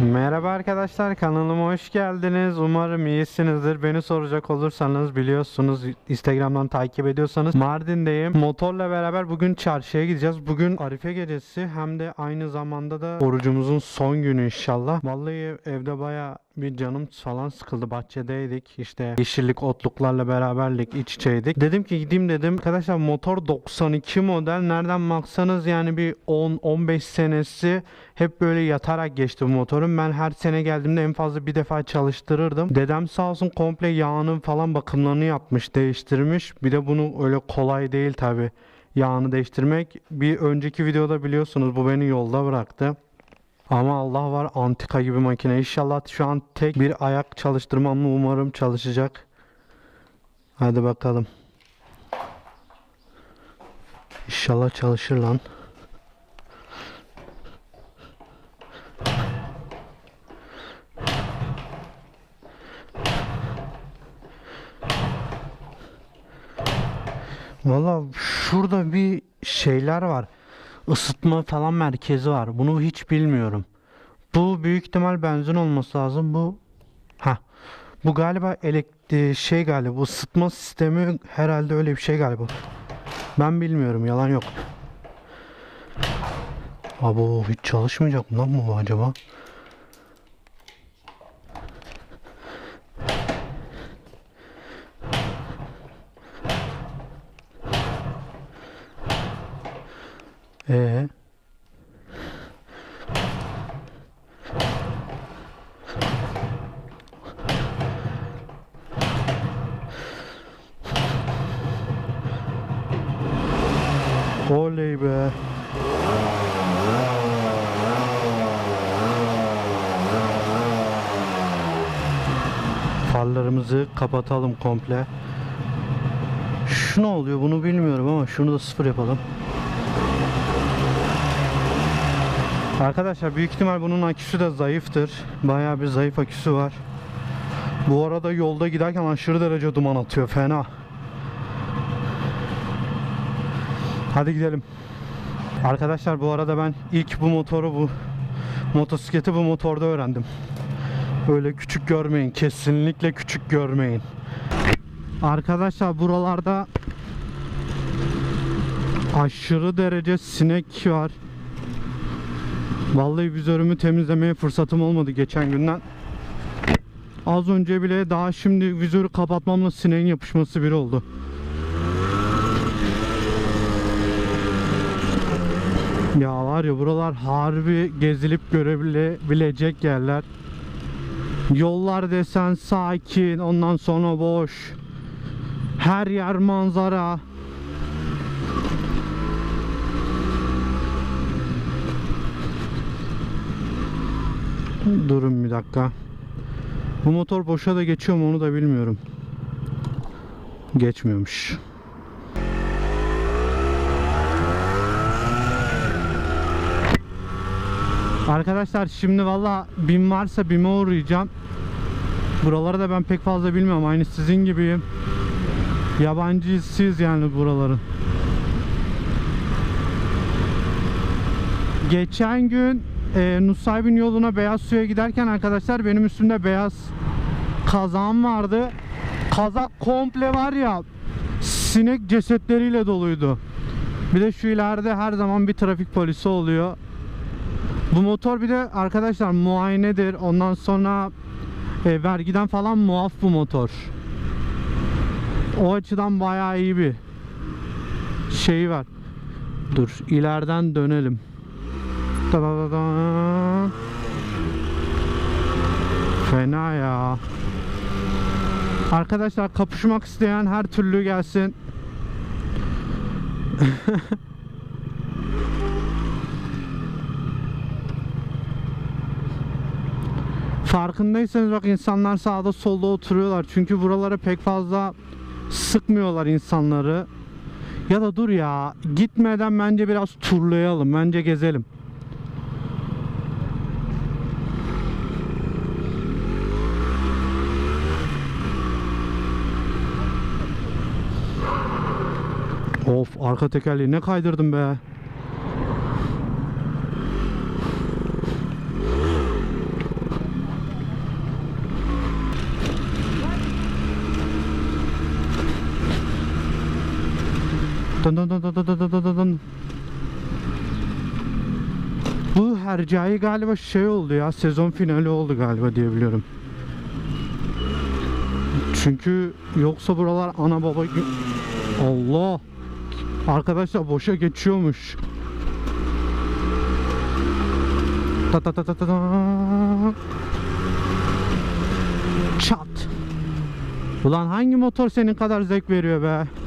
Merhaba arkadaşlar kanalıma hoş geldiniz. Umarım iyisinizdir. Beni soracak olursanız biliyorsunuz Instagram'dan takip ediyorsanız Mardin'deyim. Motorla beraber bugün çarşıya gideceğiz. Bugün Arife gecesi hem de aynı zamanda da orucumuzun son günü inşallah. Vallahi evde baya bir canım falan sıkıldı. Bahçedeydik. İşte yeşillik, otluklarla beraberlik, iç içeydik. Dedim ki gideyim dedim. Arkadaşlar motor 92 model. Nereden baksanız yani bir 10-15 senesi hep böyle yatarak geçti bu motorun. Ben her sene geldiğimde en fazla bir defa çalıştırırdım. Dedem sağ olsun komple yağını falan bakımlarını yapmış, değiştirmiş. Bir de bunu öyle kolay değil tabi yağını değiştirmek. Bir önceki videoda biliyorsunuz bu beni yolda bıraktı. Ama Allah var antika gibi makine. İnşallah şu an tek bir ayak çalıştırmamla umarım çalışacak. Hadi bakalım. İnşallah çalışır lan. Valla şurada bir şeyler var. Isıtma falan merkezi var. Bunu hiç bilmiyorum. Bu büyük ihtimal benzin olması lazım. Bu ha. Bu galiba elektrik şey galiba. Bu ısıtma sistemi herhalde öyle bir şey galiba. Ben bilmiyorum. Yalan yok. Abo hiç çalışmayacak mı lan bu acaba? Ee. Oley be. Farlarımızı kapatalım komple. Şu ne oluyor bunu bilmiyorum ama şunu da sıfır yapalım. Arkadaşlar büyük ihtimal bunun aküsü de zayıftır. Bayağı bir zayıf aküsü var. Bu arada yolda giderken aşırı derece duman atıyor fena. Hadi gidelim. Arkadaşlar bu arada ben ilk bu motoru bu motosikleti bu motorda öğrendim. Öyle küçük görmeyin. Kesinlikle küçük görmeyin. Arkadaşlar buralarda aşırı derece sinek var. Vallahi vizörümü temizlemeye fırsatım olmadı geçen günden. Az önce bile daha şimdi vizörü kapatmamla sineğin yapışması bir oldu. Ya var ya buralar harbi gezilip görebilecek yerler. Yollar desen sakin, ondan sonra boş. Her yer manzara. Durun bir dakika. Bu motor boşa da geçiyor mu onu da bilmiyorum. Geçmiyormuş. Arkadaşlar şimdi valla BİM varsa BİM'e uğrayacağım. Buraları da ben pek fazla bilmiyorum. Aynı sizin gibiyim. Yabancısıyız yani buraların. Geçen gün e, Nusaybin yoluna beyaz suya giderken arkadaşlar benim üstümde beyaz kazağım vardı. Kazak komple var ya sinek cesetleriyle doluydu. Bir de şu ileride her zaman bir trafik polisi oluyor. Bu motor bir de arkadaşlar muayenedir. Ondan sonra e, vergiden falan muaf bu motor. O açıdan bayağı iyi bir şeyi var. Dur ileriden dönelim. Da da da da. Fena ya. Arkadaşlar kapışmak isteyen her türlü gelsin. Farkındaysanız bak insanlar sağda solda oturuyorlar. Çünkü buralara pek fazla sıkmıyorlar insanları. Ya da dur ya gitmeden bence biraz turlayalım. Bence gezelim. Of arka tekerleği ne kaydırdım be. Dın dın dın dın dın dın dın dın. Bu Hercai galiba şey oldu ya sezon finali oldu galiba diye biliyorum. Çünkü yoksa buralar ana baba Allah Arkadaşlar boşa geçiyormuş. Ta ta ta ta ta. Çat. Ulan hangi motor senin kadar zevk veriyor be?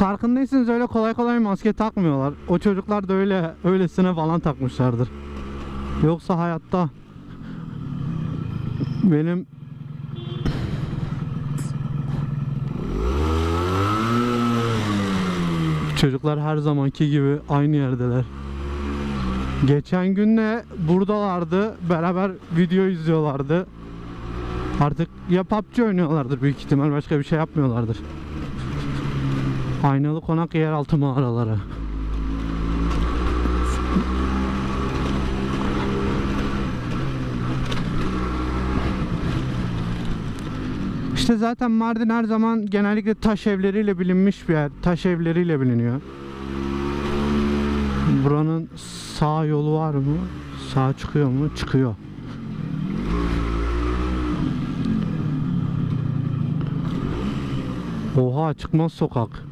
Farkındaysanız öyle kolay kolay maske takmıyorlar. O çocuklar da öyle öylesine falan takmışlardır. Yoksa hayatta benim çocuklar her zamanki gibi aynı yerdeler. Geçen gün de buradalardı. Beraber video izliyorlardı. Artık ya PUBG oynuyorlardır büyük ihtimal başka bir şey yapmıyorlardır. Aynalı konak yeraltı mağaraları. İşte zaten Mardin her zaman genellikle taş evleriyle bilinmiş bir yer. Taş evleriyle biliniyor. Buranın sağ yolu var mı? Sağ çıkıyor mu? Çıkıyor. Oha çıkmaz sokak.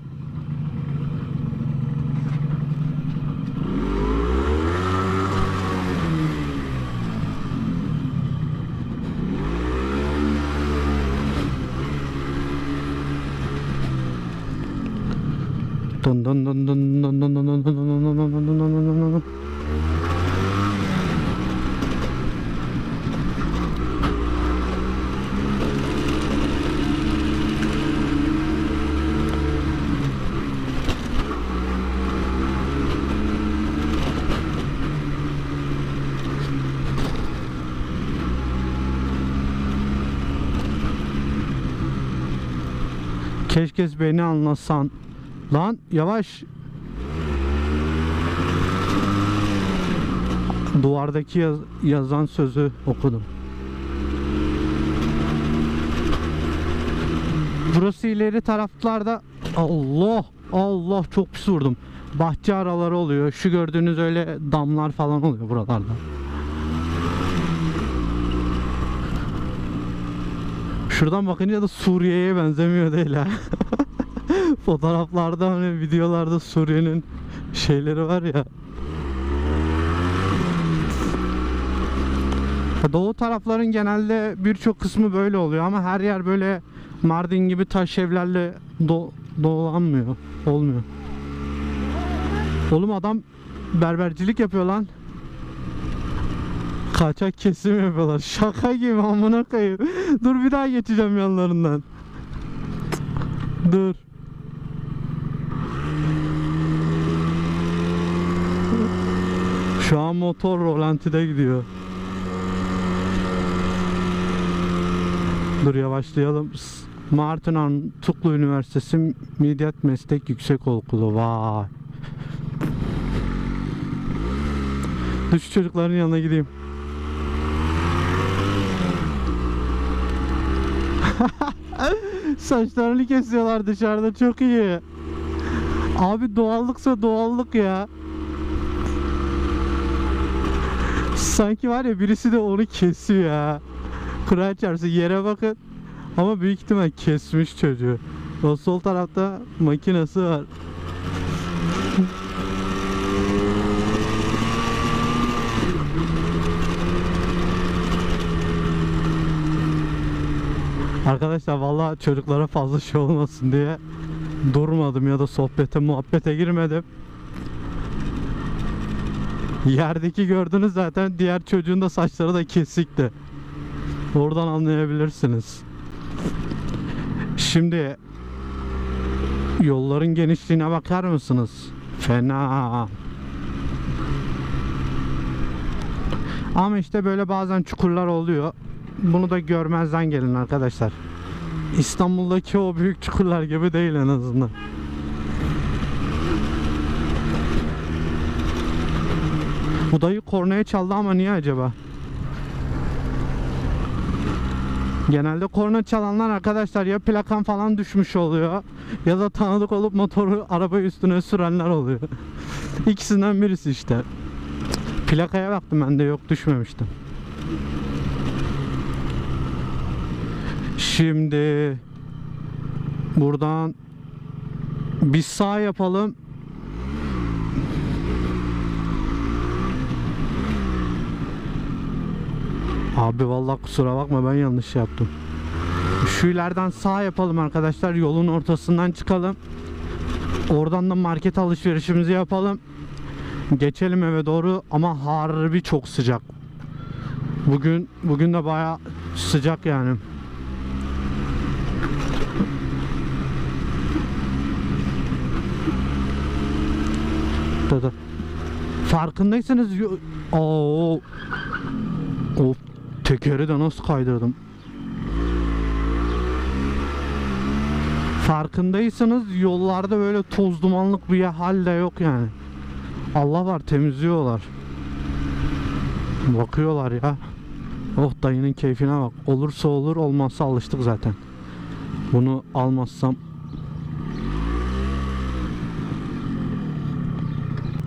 Dın dın dın dın dın dın dın dın dın dın dın dın dın. Keşke beni anlasan. Lan yavaş. Duvardaki yaz- yazan sözü okudum. Burası ileri taraflarda Allah Allah çok pis vurdum. Bahçe araları oluyor. Şu gördüğünüz öyle damlar falan oluyor buralarda. Şuradan bakınca da Suriye'ye benzemiyor değil ha. Fotoğraflarda hani videolarda Suriye'nin şeyleri var ya. Doğu tarafların genelde birçok kısmı böyle oluyor ama her yer böyle Mardin gibi taş evlerle do dolanmıyor. Olmuyor. Oğlum adam berbercilik yapıyor lan. Kaçak kesim yapıyorlar. Şaka gibi amına koyayım. Dur bir daha geçeceğim yanlarından. Dur. Şu an motor rolantide gidiyor. Dur yavaşlayalım. S- Martinan Tuklu Üniversitesi Midyat Meslek Yüksekokulu. Vay. Dur şu çocukların yanına gideyim. Saçlarını kesiyorlar dışarıda çok iyi. Abi doğallıksa doğallık ya. Sanki var ya birisi de onu kesiyor ya. Kur'an çarpsın yere bakın. Ama büyük ihtimal kesmiş çocuğu. O sol tarafta makinesi var. Arkadaşlar vallahi çocuklara fazla şey olmasın diye durmadım ya da sohbete muhabbete girmedim. Yerdeki gördünüz zaten diğer çocuğun da saçları da kesikti. Oradan anlayabilirsiniz. Şimdi yolların genişliğine bakar mısınız? Fena. Ama işte böyle bazen çukurlar oluyor. Bunu da görmezden gelin arkadaşlar. İstanbul'daki o büyük çukurlar gibi değil en azından. Bu dayı kornaya çaldı ama niye acaba? Genelde korna çalanlar arkadaşlar ya plakan falan düşmüş oluyor ya da tanıdık olup motoru araba üstüne sürenler oluyor. İkisinden birisi işte. Plakaya baktım ben de yok düşmemiştim. Şimdi buradan bir sağ yapalım. Abi vallahi kusura bakma ben yanlış yaptım. Şu ileriden sağ yapalım arkadaşlar. Yolun ortasından çıkalım. Oradan da market alışverişimizi yapalım. Geçelim eve doğru ama harbi çok sıcak. Bugün bugün de baya sıcak yani. Dur. Farkındaysanız Oo. Of tekeri de nasıl kaydırdım. Farkındaysanız yollarda böyle toz dumanlık bir hal de yok yani. Allah var temizliyorlar. Bakıyorlar ya. Oh dayının keyfine bak. Olursa olur olmazsa alıştık zaten. Bunu almazsam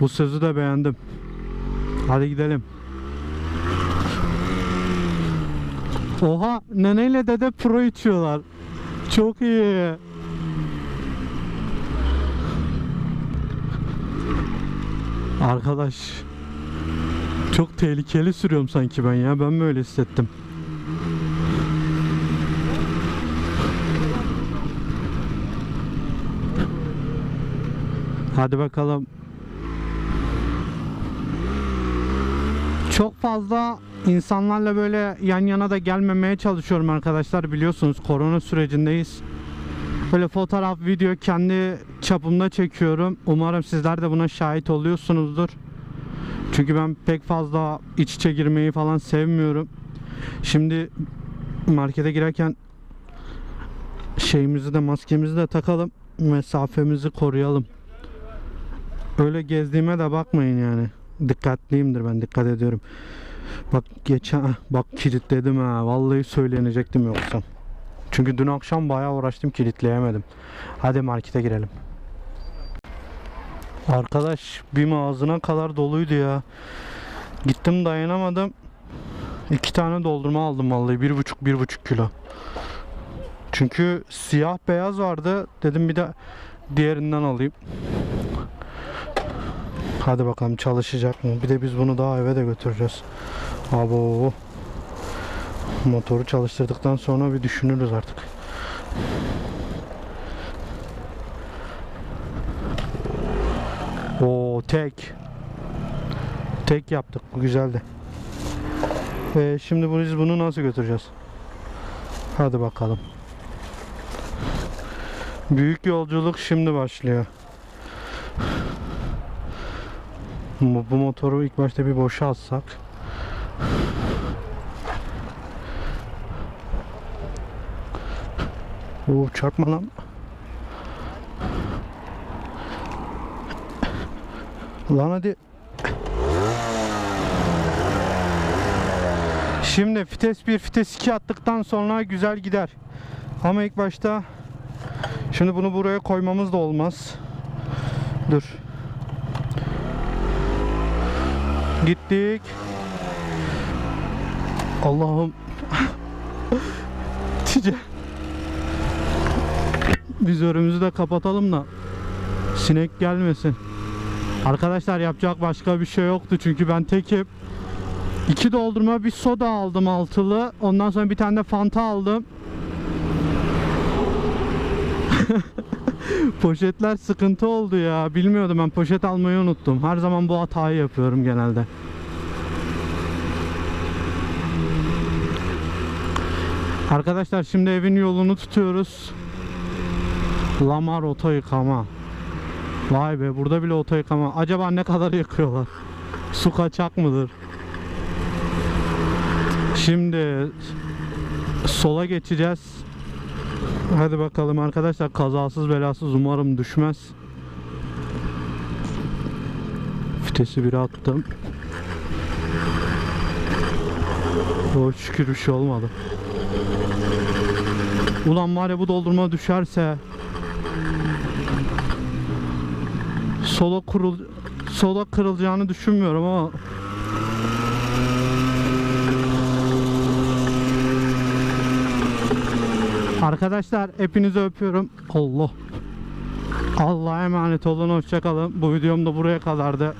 Bu sözü de beğendim. Hadi gidelim. Oha neneyle dede pro içiyorlar. Çok iyi. Arkadaş çok tehlikeli sürüyorum sanki ben ya. Ben böyle hissettim. Hadi bakalım. Çok fazla insanlarla böyle yan yana da gelmemeye çalışıyorum arkadaşlar. Biliyorsunuz korona sürecindeyiz. Böyle fotoğraf, video kendi çapımda çekiyorum. Umarım sizler de buna şahit oluyorsunuzdur. Çünkü ben pek fazla iç içe girmeyi falan sevmiyorum. Şimdi markete girerken şeyimizi de maskemizi de takalım. Mesafemizi koruyalım. Öyle gezdiğime de bakmayın yani. Dikkatliyimdir ben dikkat ediyorum. Bak geçen bak kilitledim ha. Vallahi söylenecektim yoksa. Çünkü dün akşam bayağı uğraştım kilitleyemedim. Hadi markete girelim. Arkadaş bir ağzına kadar doluydu ya. Gittim dayanamadım. İki tane doldurma aldım vallahi bir buçuk bir buçuk kilo. Çünkü siyah beyaz vardı. Dedim bir de diğerinden alayım. Hadi bakalım çalışacak mı? Bir de biz bunu daha eve de götüreceğiz. Abo. Motoru çalıştırdıktan sonra bir düşünürüz artık. Oo tek. Tek yaptık. Bu güzeldi. Ve şimdi biz bunu nasıl götüreceğiz? Hadi bakalım. Büyük yolculuk şimdi başlıyor. Bu, motoru ilk başta bir boşa atsak. Oo çarpma lan. Lan hadi. Şimdi vites 1, vites 2 attıktan sonra güzel gider. Ama ilk başta şimdi bunu buraya koymamız da olmaz. Dur. Gittik. Allah'ım. Tice. Vizörümüzü de kapatalım da sinek gelmesin. Arkadaşlar yapacak başka bir şey yoktu çünkü ben tekim. İki doldurma bir soda aldım altılı. Ondan sonra bir tane de fanta aldım. Poşetler sıkıntı oldu ya. Bilmiyordum ben poşet almayı unuttum. Her zaman bu hatayı yapıyorum genelde. Arkadaşlar şimdi evin yolunu tutuyoruz. Lamar oto yıkama. Vay be burada bile oto yıkama. Acaba ne kadar yakıyorlar? Su kaçak mıdır? Şimdi sola geçeceğiz. Hadi bakalım arkadaşlar kazasız belasız umarım düşmez. Vitesi bir attım. Oh şükür bir şey olmadı. Ulan var ya bu doldurma düşerse sola kurul sola kırılacağını düşünmüyorum ama Arkadaşlar hepinizi öpüyorum. Allah. Allah'a emanet olun. Hoşçakalın. Bu videom da buraya kadardı.